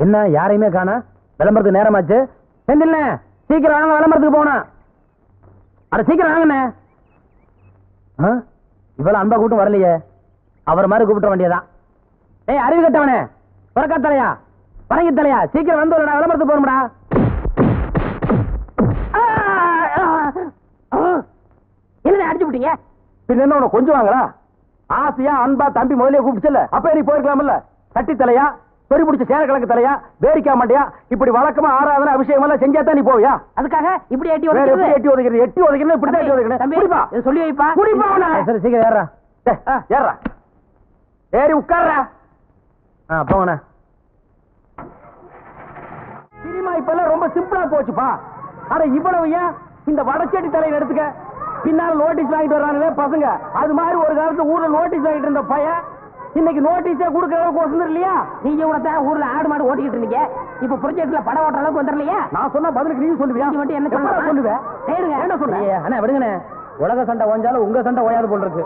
என்ன யாரையுமே காணா? விளம்பரத்துக்கு நேரமாச்சு? செந்தில்ல சீக்கிரம் வாங்க விளம்பரத்துக்கு போனா அட சீக்கிரம் வாங்கண்ணே. ஆ? இவ்வளவு அன்பா கூட்டம் வரலையே. அவர் மாதிரி கூப்பிட்ட வேண்டியதான் ஏய் அறிவு கட்டவனே பிறக்கா தலையா பரங்கி தலையா? சீக்கிரம் வந்து வரடா, விளம்பரத்துக்கு போகணும்டா. என்ன அடிச்சு விட்டீங்க? பின்ன என்ன உனக்கு கொஞ்சம் வாங்கலாம் ஆசையா அன்பா தம்பி முதலே கூப்பிடுச்சல அப்ப நீ போயிருக்கலாம்ல? கட்டி தலையா சொறி பிடிச்ச சேரக்கிழங்கு தலையா பேரிக்கா மாட்டியா இப்படி வழக்கமா ஆராதனை அபிஷேகம் எல்லாம் செஞ்சா தான் நீ போவியா? அதுக்காக இப்படி எட்டி உதைக்கிறது? எட்டி உதைக்கிறது? எட்டி உதைக்கிறது இப்படி தான் எட்டி தம்பி, குடிப்பா. சொல்லி வைப்பா. குடிப்பா. சரி சீக்கிரம் ஏறா ஏறா ஏறி உட்கார்றா. ஆ போங்கண்ணா சினிமா இப்பெல்லாம் ரொம்ப சிம்பிளா போச்சுப்பா. அட இவ்வளவு ஏன்? இந்த வடச்சேட்டி தலையில எடுத்துக்க. பின்னால நோட்டீஸ் வாங்கிட்டு வர்றாங்களே பசங்க. அது மாதிரி ஒரு காலத்துல ஊர்ல நோட்டீஸ் வாங்கிட்டு இருந்த பையன் இன்னைக்கு நோட்டீஸே கொடுக்கற அளவுக்கு வசந்தம் இல்லையா? நீங்க தான் ஊர்ல ஆடு மாடு ஓட்டிக்கிட்டு இருந்தீங்க. இப்ப ப்ரொஜெக்ட்ல படம் ஓட்டுற அளவுக்கு வந்துடலையா நான் சொன்னா பதிலுக்கு நீ சொல்லுவியா? நீங்க மட்டும் என்ன சொல்லலாம்? சொல்லுவேன்? சரிங்க. என்ன சொல்லுங்க அண்ணா விடுங்கண்ணே. உலக சண்டை ஓஞ்சாலும் உங்க சண்டை ஓயாது போல் இருக்கு.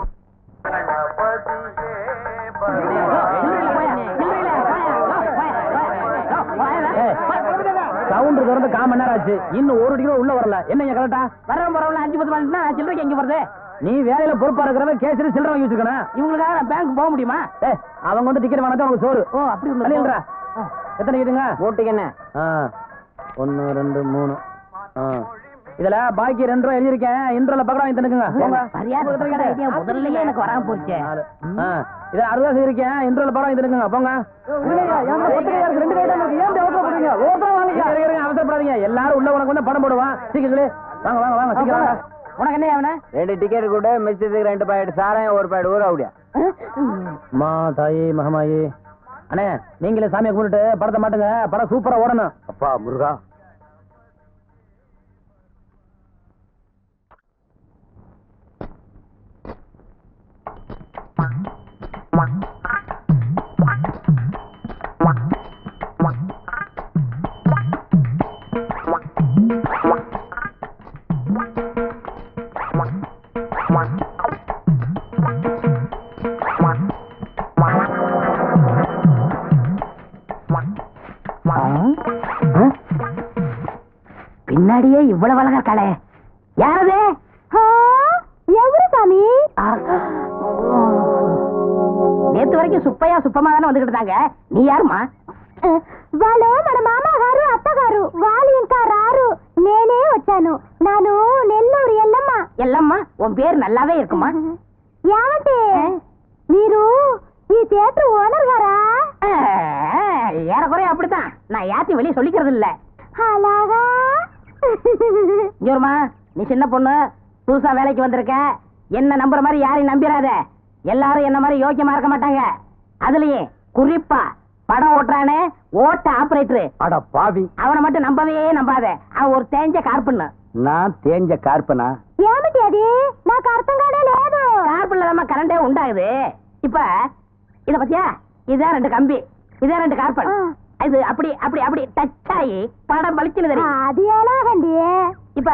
சவுண்ட் திறந்து கால் மணி நேரம் ஆச்சு. இன்னும் ஒரு டிகிரி உள்ள வரல. என்னங்க கரெக்டா வரவன் போறவங்க அஞ்சு பத்து மணினா சில்லறைக்கு எங்க வருது நீ வேலையில பொறுப்பா இருக்கிறவன் கேசரி சில்லறை வாங்கி வச்சிருக்கணும். இவங்களுக்காக நான் பேங்க் போக முடியுமா? அவங்க வந்து டிக்கெட் வாங்கினா உனக்கு சோறு. ஓ அப்படி தள்ளிடுறா. எத்தனை இதுங்க ஓட்டுக்கு என்ன ஒன்னு ரெண்டு மூணு. இதுல பாக்கி ரெண்டு ரூபா எழுதிருக்கேன் இன்ட்ரோல பக்கம் வாங்கி தந்துக்குங்க. முதல்ல எனக்கு வராம போச்சு. இது அறுபது ரூபா இருக்கேன் இன்ட்ரோல படம் வாங்கி தந்துக்குங்க. போங்க. அவசரப்படாதீங்க. எல்லாரும் உள்ள உனக்கு வந்து படம் போடுவான் சீக்கிரம் வாங்க வாங்க வாங்க. சீக்கிரம் உனக்கு என்ன அவன ரெண்டு டிக்கெட் கூட மிச்சத்துக்கு ரெண்டு பாக்கெட் சாராயம் ஒரு பாக்கெட் ஊற அப்படியா? அம்மா தாயி மகமாயி. அண்ணே நீங்களே சாமியை கும்பிட்டு படத்தை மாட்டுங்க. படம் சூப்பரா ஓடணும். அப்பா முருகா. பின்னாடியே இவ்வளவு அழகா இருக்காளே யாரது எவரு சாமி நேத்து வரைக்கும் சுப்பையா சுப்பமா தானே வந்துகிட்டு இருந்தாங்க நீ யாருமா వాళ్ళు మన మామగారు అత్తగారు వాళ్ళు ఇంకా రారు నేనే వచ్చాను నాను నెల్లూరు ఎల్లమ్మ எல்லாம்மா உன் பேர் நல்லாவே இருக்குமா ఏమంటే మీరు ఈ థియేటర్ ఓనర్ గారా அஹ், ஏறக்குறைய அப்படித்தான் நான் யாத்தையும் வெளியே சொல்லிக்கிறது இல்ல అలాగా ஜோர்மா நீ சின்ன பொண்ணு புதுசா வேலைக்கு வந்திருக்க. என்ன நம்புற மாதிரி யாரையும் நம்பிடாத எல்லாரும் என்ன மாதிரி யோக்கியமா இருக்க மாட்டாங்க. அதுலயே குறிப்பா படம் ஓட்டுறானே ஓட்ட ஆபரேட்டர் அட பாவி. அவனை மட்டும் நம்பவே நம்பாத. அவன் ஒரு தேஞ்ச கார்பண்ணு. நான் தேஞ்ச கார்பனா ஏமிட்டி அது? நான் கார்த்தங்காடே லேது கார்பன்ல நம்ம கரண்டே உண்டாகுது. இப்ப இத பத்தியா? இதான் ரெண்டு கம்பி. இதான் ரெண்டு கார்பன். இது அப்படி அப்படி அப்படி டச்சாயி படம் பளிச்சுன்னு அது ஏலாகண்டியே இப்ப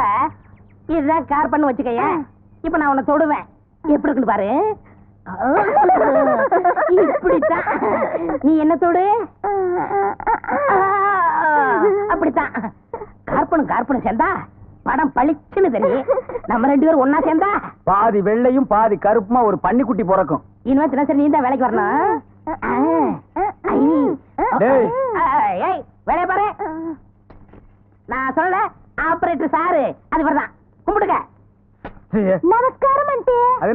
இதுதான் கார் பண்ணு வச்சுக்கைய. இப்ப நான் உன்னை தொடுவேன். எப்படி இருக்குன்னு பாரு. நீ என்ன தொடு? அப்படித்தான். கார்பனும் கார்பனும் சேர்ந்தா படம் பளிச்சுன்னு தெரியும். நம்ம ரெண்டு பேரும் ஒன்னா சேர்ந்தா பாதி வெள்ளையும் பாதி கருப்புமா ஒரு பன்னிக்குட்டி பிறக்கும். இனிமே தினசரி நீ தான் வேலைக்கு வரணும். நான் சொல்ல ஆபரேட்டர் சாரு அது வரதான் நமஸ்காரம் மண்டி? அது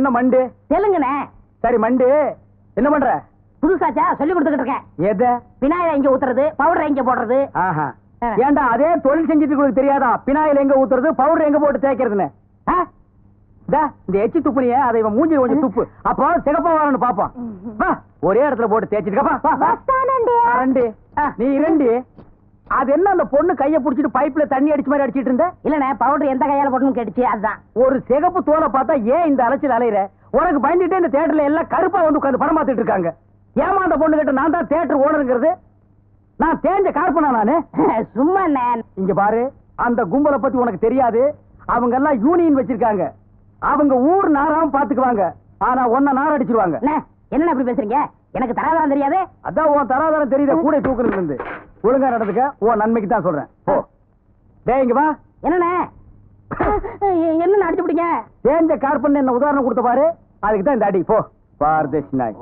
சரி மண்டி. என்ன பண்ற? புதுசாச்சா சொல்லி கொடுத்துக்கிட்டு இருக்கேன். எது? பினாயில இங்க ஊத்துறது பவுடர் இங்க போடுறது? ஏண்டா அதே தொழில் செஞ்சுட்டு உங்களுக்கு பினாயில் எங்க ஊத்துறது பவுடர் எங்க போட்டு தேய்க்கிறதுன்னு? இந்த எச்சி துப்புனிய அதை இவன் மூஞ்சி துப்பு. அப்போ சிகப்பா வரணும் பாப்போம் ஒரே இடத்துல போட்டு தேய்ச்சிட்டு நீ இரண்டு. அது என்ன அந்த பொண்ணு கைய புடிச்சிட்டு பைப்ல தண்ணி அடிச்ச மாதிரி அடிச்சிட்டு இருந்த? இல்லண்ணே பவுடர் எந்த கையால போட்டுன்னு கேட்டுச்சு அதுதான். ஒரு சிகப்பு தோலை பார்த்தா ஏன் இந்த அலைச்சல் அலையிற? உனக்கு பயந்துட்டு இந்த தேட்டர்ல எல்லாம் கருப்பா வந்து உட்காந்து படம் பார்த்துட்டு இருக்காங்க. ஏமா அந்த பொண்ணு கிட்ட நான் தான் தேட்டர் ஓனருங்கிறது? நான் தேஞ்ச கார்பனா நானு? சும்மா இங்க பாரு அந்த கும்பலை பத்தி உனக்கு தெரியாது. அவங்க எல்லாம் யூனியன் வச்சிருக்காங்க. அவங்க ஊர் நாராவும் பாத்துக்குவாங்க ஆனா ஒன்ன நார் அடிச்சிருவாங்க அண்ணே, என்னண்ணே இப்படி பேசுறீங்க? எனக்கு தராதரம் தெரியாது? அதான் உன் தராதரம் தெரியுத கூட தூக்குறது இருந்து. ஒழுங்கா நடந்துக்க உன் நன்மைக்கு தான் சொல்றேன். போ. டேய் இங்க வா. என்னண்ணே? என்ன அடிச்சு பிடிங்க? தேஞ்ச கார்பன் என்ன உதாரணம் கொடுத்த பாரு? அதுக்கு தான் இந்த அடி. போ. பாரதேசி நாய்.